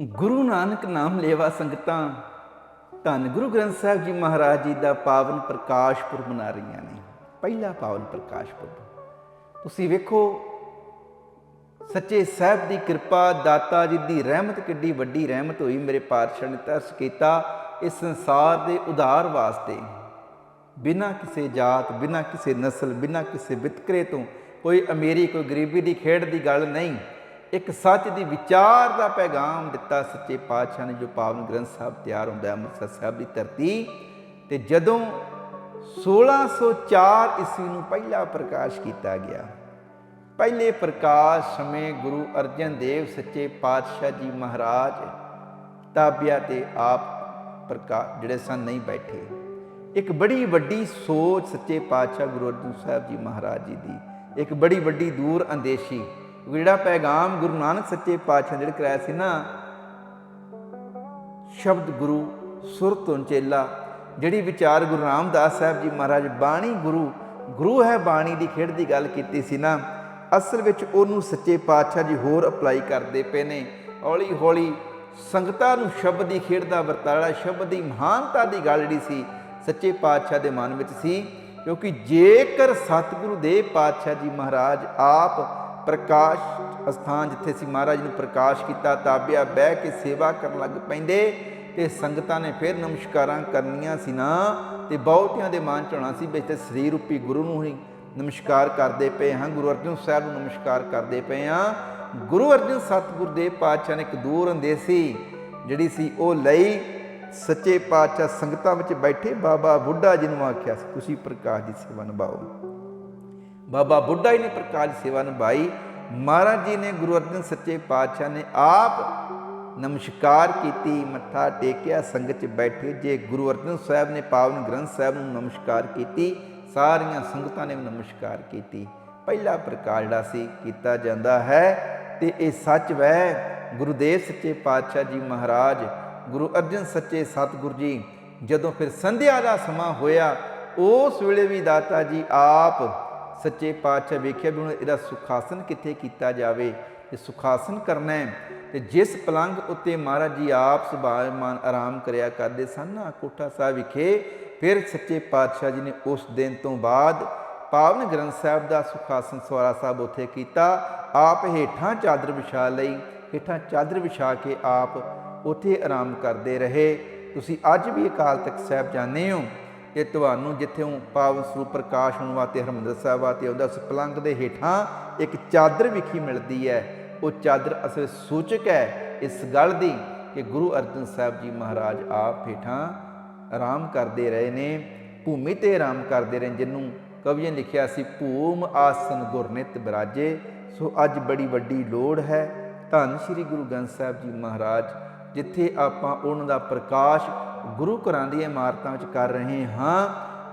ਗੁਰੂ ਨਾਨਕ ਨਾਮ ਲੇਵਾ ਸੰਗਤਾਂ, ਧੰਨ ਗੁਰੂ ਗ੍ਰੰਥ ਸਾਹਿਬ ਜੀ ਮਹਾਰਾਜ ਜੀ ਦਾ ਪਾਵਨ ਪ੍ਰਕਾਸ਼ ਪੁਰਬ ਮਨਾ ਰਹੀਆਂ ਨੇ। ਪਹਿਲਾ ਪਾਵਨ ਪ੍ਰਕਾਸ਼ ਪੁਰਬ। ਤੁਸੀਂ ਵੇਖੋ, ਸੱਚੇ ਸਾਹਿਬ ਦੀ ਕਿਰਪਾ, ਦਾਤਾ ਜੀ ਦੀ ਰਹਿਮਤ, ਕਿੱਡੀ ਵੱਡੀ ਰਹਿਮਤ ਹੋਈ ਮੇਰੇ ਪਾਤਸ਼ਾਹ ਨੇ ਤਰਸ ਕੀਤਾ ਇਸ ਸੰਸਾਰ ਦੇ ਉਧਾਰ ਵਾਸਤੇ। ਬਿਨਾਂ ਕਿਸੇ ਜਾਤ, ਬਿਨਾਂ ਕਿਸੇ ਨਸਲ, ਬਿਨਾਂ ਕਿਸੇ ਵਿਤਕਰੇ ਤੋਂ ਕੋਈ ਅਮੀਰੀ, ਕੋਈ ਗਰੀਬੀ ਦੀ ਖੇਡ ਦੀ ਗੱਲ ਨਹੀਂ। ਇੱਕ ਸੱਚ ਦੀ ਵਿਚਾਰ ਦਾ ਪੈਗਾਮ ਦਿੱਤਾ ਸੱਚੇ ਪਾਤਸ਼ਾਹ ਨੇ, ਜੋ ਪਾਵਨ ਗ੍ਰੰਥ ਸਾਹਿਬ ਤਿਆਰ ਹੁੰਦਾ ਅੰਮ੍ਰਿਤਸਰ ਸਾਹਿਬ ਦੀ ਧਰਤੀ। ਤੇ ਜਦੋਂ 1604 ਈਸਵੀ ਨੂੰ ਪਹਿਲਾ ਪ੍ਰਕਾਸ਼ ਕੀਤਾ ਗਿਆ, ਪਹਿਲੇ ਪ੍ਰਕਾਸ਼ ਸਮੇਂ ਗੁਰੂ ਅਰਜਨ ਦੇਵ ਸੱਚੇ ਪਾਤਸ਼ਾਹ ਜੀ ਮਹਾਰਾਜ ਤਾਬਿਆ ਤੇ ਆਪ ਪ੍ਰਕਾਸ਼ ਜਿਹੜੇ ਸਨ, ਨਹੀਂ ਬੈਠੇ। ਇੱਕ ਬੜੀ ਵੱਡੀ ਸੋਚ ਸੱਚੇ ਪਾਤਸ਼ਾਹ ਗੁਰੂ ਅਰਜਨ ਸਾਹਿਬ ਜੀ ਮਹਾਰਾਜ ਜੀ ਦੀ, ਇੱਕ ਬੜੀ ਵੱਡੀ ਦੂਰ ਅੰਦੇਸ਼ੀ ਜਿਹੜਾ ਪੈਗਾਮ ਗੁਰੂ ਨਾਨਕ ਸੱਚੇ ਪਾਤਸ਼ਾਹ ਜਿਹੜੇ ਕਰਾਇਆ ਸੀ ਨਾ, ਸ਼ਬਦ ਗੁਰੂ ਸੁਰ ਤੋਂ ਚੇਲਾ, ਜਿਹੜੀ ਵਿਚਾਰ ਗੁਰੂ ਰਾਮਦਾਸ ਸਾਹਿਬ ਜੀ ਮਹਾਰਾਜ ਬਾਣੀ ਗੁਰੂ ਗੁਰੂ ਹੈ ਬਾਣੀ ਦੀ ਖੇਡ ਦੀ ਗੱਲ ਕੀਤੀ ਸੀ ਨਾ, ਅਸਲ ਵਿੱਚ ਉਹਨੂੰ ਸੱਚੇ ਪਾਤਸ਼ਾਹ ਜੀ ਹੋਰ ਅਪਲਾਈ ਕਰਦੇ ਪਏ ਨੇ। ਹੌਲੀ ਹੌਲੀ ਸੰਗਤਾਂ ਨੂੰ ਸ਼ਬਦ ਦੀ ਖੇਡ ਦਾ ਵਰਤਾਰਾ, ਸ਼ਬਦ ਦੀ ਮਹਾਨਤਾ ਦੀ ਗੱਲ ਜਿਹੜੀ ਸੀ, ਸੱਚੇ ਪਾਤਸ਼ਾਹ ਦੇ ਮਨ ਵਿੱਚ ਸੀ, ਕਿਉਂਕਿ ਜੇਕਰ ਸਤਿਗੁਰੂ ਦੇ ਪਾਤਸ਼ਾਹ ਜੀ ਮਹਾਰਾਜ ਆਪ ਪ੍ਰਕਾਸ਼ ਅਸਥਾਨ ਜਿੱਥੇ ਸੀ ਮਹਾਰਾਜ ਨੂੰ ਪ੍ਰਕਾਸ਼ ਕੀਤਾ, ਤਾਬਿਆ ਬਹਿ ਕੇ ਸੇਵਾ ਕਰਨ ਲੱਗ ਪੈਂਦੇ ਤੇ ਸੰਗਤਾਂ ਨੇ ਫਿਰ ਨਮਸਕਾਰਾਂ ਕਰਨੀਆਂ ਸੀ ਨਾ ਤੇ ਬਹੁਤਿਆਂ ਦੇ ਮਨ ਚ ਹੋਣਾ ਸੀ ਵੀ ਤੇ ਸਰੀਰ ਰੂਪੀ ਗੁਰੂ ਨੂੰ ਹੀ ਨਮਸਕਾਰ ਕਰਦੇ ਪਏ ਹਾਂ, ਗੁਰੂ ਅਰਜਨ ਸਾਹਿਬ ਨੂੰ ਨਮਸਕਾਰ ਕਰਦੇ ਪਏ ਹਾਂ। ਗੁਰੂ ਅਰਜਨ ਸਤਿਗੁਰ ਦੇ ਪਾਤਸ਼ਾਹ ਨੇ ਇੱਕ ਦੂਰ ਅੰਦੇਸੀ ਜਿਹੜੀ ਸੀ ਉਹ ਲਈ ਸੱਚੇ ਪਾਤਸ਼ਾਹ ਸੰਗਤਾਂ ਵਿੱਚ ਬੈਠੇ ਬਾਬਾ ਬੁੱਢਾ ਜੀ ਨੂੰ ਆਖਿਆ ਸੀ, ਤੁਸੀਂ ਪ੍ਰਕਾਸ਼ ਦੀ ਸੇਵਾ ਨਿਭਾਓ। ਬਾਬਾ ਬੁੱਢਾ ਜੀ ਨੇ ਪ੍ਰਕਾਸ਼ ਸੇਵਾ ਨਿਭਾਈ। ਮਹਾਰਾਜ ਜੀ ਨੇ ਗੁਰੂ ਅਰਜਨ ਸੱਚੇ ਪਾਤਸ਼ਾਹ ਨੇ ਆਪ ਨਮਸਕਾਰ ਕੀਤੀ, ਮੱਥਾ ਟੇਕਿਆ, ਸੰਗਤ 'ਚ ਬੈਠੇ। ਜੇ ਗੁਰੂ ਅਰਜਨ ਸਾਹਿਬ ਨੇ, ਪਾਵਨ ਗ੍ਰੰਥ ਸਾਹਿਬ ਨੂੰ ਨਮਸਕਾਰ ਕੀਤੀ, ਸਾਰੀਆਂ ਸੰਗਤਾਂ ਨੇ ਵੀ ਨਮਸਕਾਰ ਕੀਤੀ। ਪਹਿਲਾ ਪ੍ਰਕਾਸ਼ ਜਿਹੜਾ ਸੀ, ਕੀਤਾ ਜਾਂਦਾ ਹੈ ਤੇ ਇਹ ਸੱਚ ਵੈ। ਗੁਰੂਦੇਵ ਸੱਚੇ ਪਾਤਸ਼ਾਹ ਜੀ ਮਹਾਰਾਜ, ਗੁਰੂ ਅਰਜਨ ਸੱਚੇ ਸਤਿਗੁਰ ਜੀ, ਜਦੋਂ ਫਿਰ ਸੰਧਿਆ ਦਾ ਸਮਾਂ ਹੋਇਆ, ਉਸ ਵੇਲੇ ਵੀ ਦਾਤਾ ਜੀ ਆਪ ਸੱਚੇ ਪਾਤਸ਼ਾਹ ਵੇਖਿਆ ਵੀ ਹੁਣ ਇਹਦਾ ਸੁਖਾਸਨ ਕਿੱਥੇ ਕੀਤਾ ਜਾਵੇ ਤੇ ਸੁਖਾਸਨ ਕਰਨਾ ਹੈ, ਤੇ ਜਿਸ ਪਲੰਗ ਉੱਤੇ ਮਹਾਰਾਜ ਜੀ ਆਪ ਸੁਭਾਇਮਾਨ ਆਰਾਮ ਕਰਿਆ ਕਰਦੇ ਸਨ, ਨਾ ਕੋਠਾ ਸਾਹਿਬ ਵਿਖੇ, ਫਿਰ ਸੱਚੇ ਪਾਤਸ਼ਾਹ ਜੀ ਨੇ ਉਸ ਦਿਨ ਤੋਂ ਬਾਅਦ ਪਾਵਨ ਗ੍ਰੰਥ ਸਾਹਿਬ ਦਾ ਸੁਖਾਸਨ ਸਵਾਰਾ ਸਾਹਿਬ ਉੱਥੇ ਕੀਤਾ, ਆਪ ਹੇਠਾਂ ਚਾਦਰ ਵਿਛਾ ਲਈ, ਹੇਠਾਂ ਚਾਦਰ ਵਿਛਾ ਕੇ ਆਪ ਉੱਥੇ ਆਰਾਮ ਕਰਦੇ ਰਹੇ। ਤੁਸੀਂ ਅੱਜ ਵੀ ਅਕਾਲ ਤਖਤ ਸਾਹਿਬ ਜਾਂਦੇ ਹੋ। ਕਿ ਤੁਹਾਨੂੰ ਜਿੱਥੇ ਪਾਵਨ ਸਰੂਪ ਪ੍ਰਕਾਸ਼ ਹੋਣ ਵਾਸਤੇ ਹਰਮੰਦਰ ਸਾਹਿਬ ਵਾਸਤੇ ਉਹਦਾ ਉਸ ਪਲੰਗ ਦੇ ਹੇਠਾਂ ਇੱਕ ਚਾਦਰ ਵਿਖੀ ਮਿਲਦੀ ਹੈ। ਉਹ ਚਾਦਰ ਅਸਲ ਸੂਚਕ ਹੈ। ਇਸ ਗੱਲ ਦੀ ਕਿ ਗੁਰੂ ਅਰਜਨ ਸਾਹਿਬ ਜੀ ਮਹਾਰਾਜ ਆਪ ਹੇਠਾਂ ਆਰਾਮ ਕਰਦੇ ਰਹੇ ਨੇ, ਭੂਮੀ ਤੇ ਆਰਾਮ ਕਰਦੇ ਰਹੇ ਜਿਹਨੂੰ ਕਵੀ ਨੇ ਲਿਖਿਆ ਸੀ, ਭੂਮ ਆਸਨ ਗੁਰਨਿਤ ਬਿਰਾਜੇ ਸੋ ਅੱਜ ਬੜੀ ਵੱਡੀ ਲੋੜ ਹੈ। ਧੰਨ ਸ਼੍ਰੀ ਗੁਰੂ ਗ੍ਰੰਥ ਸਾਹਿਬ ਜੀ ਮਹਾਰਾਜ, ਜਿੱਥੇ ਆਪਾਂ ਉਹਨਾਂ ਦਾ ਪ੍ਰਕਾਸ਼ ਗੁਰੂ ਘਰਾਂ ਦੀਆਂ ਇਮਾਰਤਾਂ ਵਿੱਚ ਕਰ ਰਹੇ ਹਾਂ।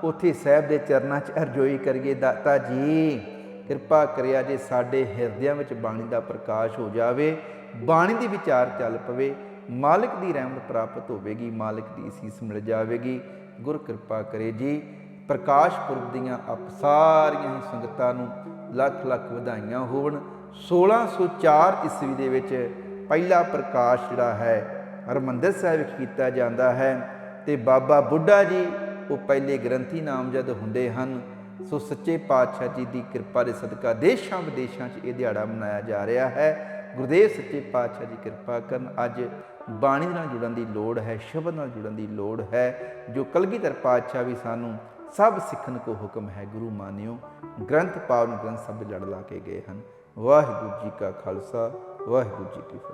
ਉੱਥੇ ਸਾਹਿਬ ਦੇ ਚਰਨਾਂ 'ਚ ਅਰਜ਼ੋਈ ਕਰੀਏ ਦਾਤਾ ਜੀ। ਕਿਰਪਾ ਕਰਿਆ ਜੇ ਸਾਡੇ ਹਿਰਦਿਆਂ ਵਿੱਚ ਬਾਣੀ ਦਾ ਪ੍ਰਕਾਸ਼ ਹੋ ਜਾਵੇ, ਬਾਣੀ ਦੀ ਵਿਚਾਰ ਚੱਲ ਪਵੇ, ਮਾਲਕ ਦੀ ਰਹਿਮਤ ਪ੍ਰਾਪਤ ਹੋਵੇਗੀ, ਮਾਲਕ ਦੀ ਅਸੀਸ ਮਿਲ ਜਾਵੇਗੀ। ਗੁਰ ਕਿਰਪਾ ਕਰੇ ਜੀ। ਪ੍ਰਕਾਸ਼ ਪੁਰਬ ਦੀਆਂ ਆਪ ਸਾਰੀਆਂ ਹੀ ਸੰਗਤਾਂ ਨੂੰ ਲੱਖ ਲੱਖ ਵਧਾਈਆਂ ਹੋਣ 1604 ਈਸਵੀ ਦੇ ਵਿੱਚ ਪਹਿਲਾ ਪ੍ਰਕਾਸ਼ ਜਿਹੜਾ ਹੈ ਹਰਮੰਦਰ ਸਾਹਿਬ ਵਿੱਚ ਕੀਤਾ ਜਾਂਦਾ ਹੈ ਤੇ ਬਾਬਾ ਬੁੱਢਾ ਜੀ, ਉਹ ਪਹਿਲੇ ਗ੍ਰੰਥੀ ਨਾਮਜ਼ਦ ਹੁੰਦੇ ਹਨ। ਸੋ ਸੱਚੇ ਪਾਤਸ਼ਾਹ ਜੀ ਦੀ ਕਿਰਪਾ ਦੇ ਸਦਕਾ ਦੇਸ਼ਾਂ ਵਿਦੇਸ਼ਾਂ 'ਚ ਇਹ ਦਿਹਾੜਾ ਮਨਾਇਆ ਜਾ ਰਿਹਾ ਹੈ। ਗੁਰਦੇਵ ਸੱਚੇ ਪਾਤਸ਼ਾਹ ਜੀ ਕਿਰਪਾ ਕਰਨ। ਅੱਜ ਬਾਣੀ ਨਾਲ ਜੁੜਨ ਦੀ ਲੋੜ ਹੈ, ਸ਼ਬਦ ਨਾਲ ਜੁੜਨ ਦੀ ਲੋੜ ਹੈ, ਜੋ ਕਲਗੀਧਰ ਪਾਤਸ਼ਾਹ ਵੀ ਸਾਨੂੰ ਸਭ ਸਿੱਖਣ ਕੋ ਹੁਕਮ ਹੈ, ਗੁਰੂ ਮਾਨਿਓ। ਗ੍ਰੰਥ ਪਾਵਨ ਗ੍ਰੰਥ ਸਭ ਲੜ ਲਾ ਕੇ ਗਏ ਹਨ। ਵਾਹਿਗੁਰੂ ਜੀ ਕਾ ਖਾਲਸਾ, ਵਾਹਿਗੁਰੂ ਜੀ ਕੀ